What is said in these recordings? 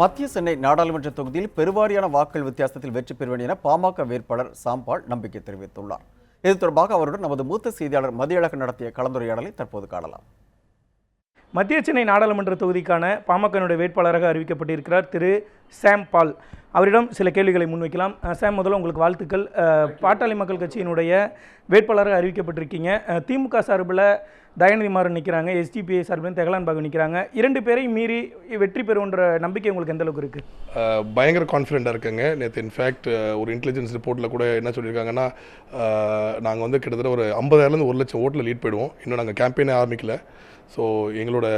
மத்திய சென்னை நாடாளுமன்ற தொகுதியில் பெருவாரியான வாக்குகள் வித்தியாசத்தில் வெற்றி பெறுவேன் என பாமக வேட்பாளர் சாம்பாள் நம்பிக்கை தெரிவித்துள்ளார். இது தொடர்பாக அவருடன் நமது மூத்த செய்தியாளர் மதியழகன் நடத்திய கலந்துரையாடலை தற்போது காணலாம். மத்திய சென்னை நாடாளுமன்ற தொகுதிக்கான பாமகனுடைய வேட்பாளராக அறிவிக்கப்பட்டிருக்கிறார் திரு சாம் பால் அவரிடம் சில கேள்விகளை முன்வைக்கலாம். சார் சாம் முதல்ல உங்களுக்கு வாழ்த்துக்கள். பாட்டாளி மக்கள் கட்சியினுடைய வேட்பாளராக அறிவிக்கப்பட்டிருக்கீங்க. திமுக சார்பில் தயாநிதி மாறன் நிற்கிறாங்க எஸ்டிபிஐ சார்பில் தெகலான் பாகு நிற்கிறாங்க இரண்டு பேரையும் மீறி வெற்றி பெறுன்ற நம்பிக்கை உங்களுக்கு எந்த அளவுக்கு இருக்குது பயங்கர கான்ஃபிடென்ட்டாக இருக்குங்க. நேற்று இன்ஃபேக்ட் ஒரு இன்டெலிஜென்ஸ் ரிப்போர்ட்டில் கூட என்ன சொல்லியிருக்காங்கன்னா நாங்கள் வந்து கிட்டத்தட்ட ஒரு ஐம்பதாயிரம்லேருந்து ஒரு லட்சம் ஓட்டில் லீட் போயிடுவோம். இன்னும் நாங்கள் கேம்பெயினே ஆரம்பிக்கல. ஸோ எங்களோட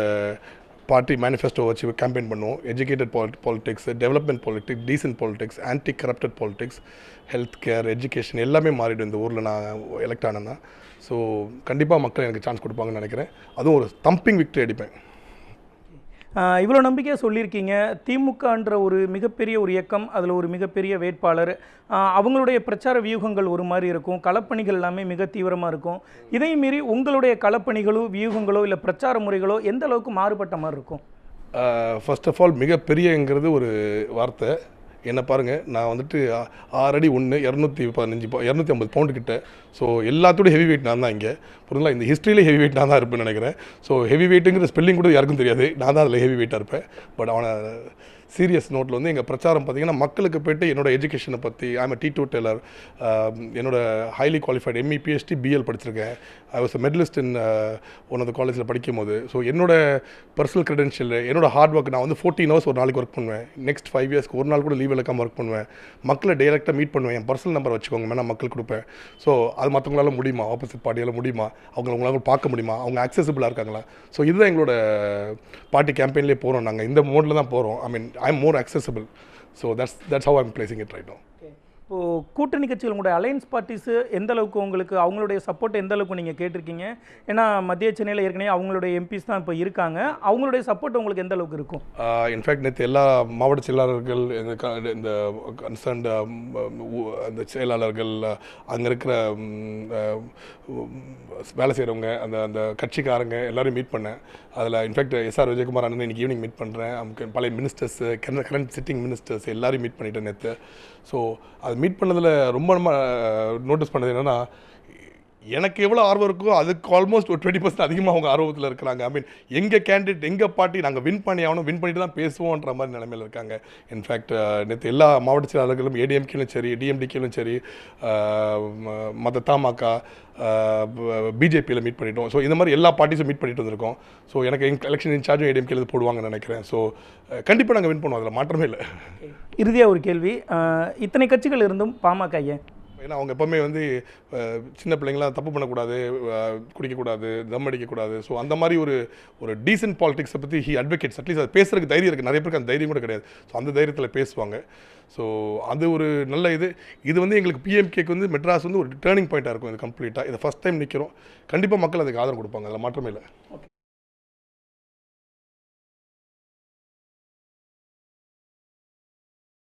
பார்ட்டி மேனிஃபெஸ்டோ வச்சு கேம்பெயின் பண்ணுவோம். Educated politics development politics decent politics anti corrupted politics health care education எல்லாமே மாறிடும். இந்த ஊரில் நான் எலெக்ட் ஆனேன்னா. ஸோ கண்டிப்பாக மக்கள் எனக்கு சான்ஸ் கொடுப்பாங்கன்னு நினைக்கிறேன். அதுவும் ஒரு தம்பிங் விக்டரி அடிப்பேன். இவ்வளோ நம்பிக்கையாக சொல்லியிருக்கீங்க. திமுகன்ற ஒரு மிகப்பெரிய ஒரு இயக்கம் அதில் ஒரு மிகப்பெரிய வேட்பாளர். அவங்களுடைய பிரச்சார வியூகங்கள் ஒரு மாதிரி இருக்கும். களப்பணிகள் எல்லாமே மிக தீவிரமாக இருக்கும். இதை மீறி உங்களுடைய களப்பணிகளோ வியூகங்களோ இல்லை பிரச்சார முறைகளோ எந்த அளவுக்கு மாறுபட்ட மாதிரி இருக்கும்? ஃபர்ஸ்ட் ஆஃப் ஆல் மிகப்பெரியங்கிறது ஒரு வார்த்தை. என்ன பாருங்கள் நான் வந்துட்டு ஆறடி ஒன்று இரநூத்தி பதினஞ்சு இரநூத்தி ஐம்பது பவுண்டு கிட்ட. ஸோ எல்லாத்தோட ஹெவி வெயிட் நான் தான் இங்கே. புரியுங்களா இந்த ஹிஸ்ட்ரியிலே ஹெவி வெயிட் நான் தான் இருப்பேன்னு நினைக்கிறேன். ஸோ ஹெவி வெயிட்டுங்கிற ஸ்பெல்லிங் கூட யாருக்கும் தெரியாது. நான் தான் அதில் ஹெவி வெயிட்டாக இருப்பேன். பட் அவனை சீரியஸ் நோட்டில் வந்து எங்கள் பிரச்சாரம் பார்த்தீங்கன்னா மக்களுக்கு போயிட்டு என்னோட எஜுகேஷனை பற்றி ஐம் டி டூ டெய்லர் என்னோட highly qualified ME PhD BL படிச்சிருக்கேன். I was medalist in one of the காலேஜில் படிக்கும் போது ஸோ என்னோட பர்சனல் க்ரெடென்ஷியல் என்னோட ஹார்ட் ஒர்க் நான் வந்து ஃபோர்டீன் ஹவர்ஸ் ஒரு நாளைக்கு ஒர்க் பண்ணுவேன். நெக்ஸ்ட் ஃபைவ் இயர்ஸ்க்கு ஒரு நாள் கூட லீவ் இல்லாமல் ஒர்க் பண்ணுவேன். மக்களை டைரெக்டாக மீட் பண்ணுவேன். என் பர்சனல் நம்பர் வச்சுக்கோங்க நான் மக்கள் கொடுப்பேன். ஸோ அது மற்றவங்களால முடியுமா? ஆப்போசிட் பார்ட்டியால் முடியுமா? அவங்கள உங்களால் பார்க்க முடியுமா? அவங்க அக்சசிபிளாக இருக்காங்களா? ஸோ இதுதான் எங்களோட பார்ட்டி கேம்பெயின்லேயே போகிறோம் நாங்கள் இந்த மோடில் தான் போகிறோம் ஐ மீன் I'm more accessible. So that's that's how I'm placing it right now. இப்போது கூட்டணி கட்சிகள் உங்களுடைய அலையன்ஸ் பார்ட்டிஸு எந்த அளவுக்கு உங்களுக்கு அவங்களுடைய சப்போர்ட் எந்த அளவுக்கு நீங்கள் கேட்டிருக்கீங்க? ஏன்னா மத்திய சென்னையில் ஏற்கனவே அவங்களுடைய எம்பிஸ் தான் இப்போ இருக்காங்க. அவங்களுடைய சப்போர்ட் உங்களுக்கு எந்த அளவுக்கு இருக்கும்? இன்ஃபேக்ட் நேற்று எல்லா மாவட்ட செயலாளர்கள் இந்த க- இந்த கன்சர்ன்ட் அந்த செயலாளர்கள் அங்கே இருக்கிற வேலை செய்கிறவங்க அந்த அந்த கட்சிக்காரங்க எல்லாரும் மீட் பண்ணேன். அதில் இன்ஃபேக்ட் எஸ்ஆர் விஜயகுமார் அண்ணன் இன்றைக்கி ஈவினிங் மீட் பண்ணுறேன் பழைய மினிஸ்டர்ஸ் கரண்ட் சிட்டிங் மினிஸ்டர்ஸ் எல்லாரையும் மீட் பண்ணிட்டேன் நேற்று ஸோ அது மீட் பண்ணதில் ரொம்ப நம்ம நோட்டீஸ் பண்ணது என்னென்னா எனக்கு எவ்வளோ ஆர்வம் இருக்கோ அதுக்கு ஆல்மோஸ்ட் ஒரு டுவெண்ட்டி பர்சன்ட் அதிகமாக அவங்க ஆர்வத்தில் இருக்கிறாங்க. ஐ மீன் எங்கள் கேண்டிடேட் எங்கள் பார்ட்டி நாங்கள் வின் பண்ணி ஆகணும் வின் பண்ணிட்டு தான் பேசுவோன்ற மாதிரி நிலைமையில் இருக்காங்க. இன்ஃபேக்ட் நேற்று எல்லா மாவட்ட செயலாளர்களும் ஏடிஎம்கேலும் சரி டிஎம்டிகேலும் சரி மற்ற தமாக பிஜேபியில் மீட் பண்ணிட்டோம். ஸோ இந்த மாதிரி எல்லா பார்ட்டிஸும் மீட் பண்ணிட்டு வந்திருக்கோம். ஸோ எனக்கு எலெக்ஷன் இன்சார்ஜும் ஏடிஎம்கேல போடுவாங்கன்னு நினைக்கிறேன். ஸோ கண்டிப்பாக நாங்கள் வின் பண்ணுவோம். அதில் மாற்றமே இல்லை. இறுதியாக ஒரு கேள்வி. இத்தனை கட்சிகள் இருந்தும் பாமக ஏன்? ஏன்னா அவங்க எப்போவுமே வந்து சின்ன பிள்ளைங்களாம் தப்பு பண்ணக்கூடாது குடிக்கக்கூடாது தம் அடிக்கக்கூடாது. ஸோ அந்த மாதிரி ஒரு ஒரு டீசென்ட் பாலிடிக்ஸை பற்றி ஹி அட்வொகேட்ஸ் அட்லீஸ்ட் அது பேசுறதுக்கு தைரியம் இருக்குது நிறைய பேருக்கு அந்த தைரியம் கூட கிடையாது. ஸோ அந்த தைரியத்தில் பேசுவாங்க. ஸோ அது ஒரு நல்ல இது. இது வந்து எங்களுக்கு பிஎம்கேக்கு வந்து மெட்ராஸ் வந்து ஒரு டேர்னிங் பாயிண்ட்டாக இருக்கும். இது கம்ப்ளீட்டாக இதை ஃபஸ்ட் டைம் நிற்கிறோம் கண்டிப்பாக மக்கள் அதுக்கு ஆதரவு கொடுப்பாங்க. அதில் மாற்றமே இல்லை. ஓகே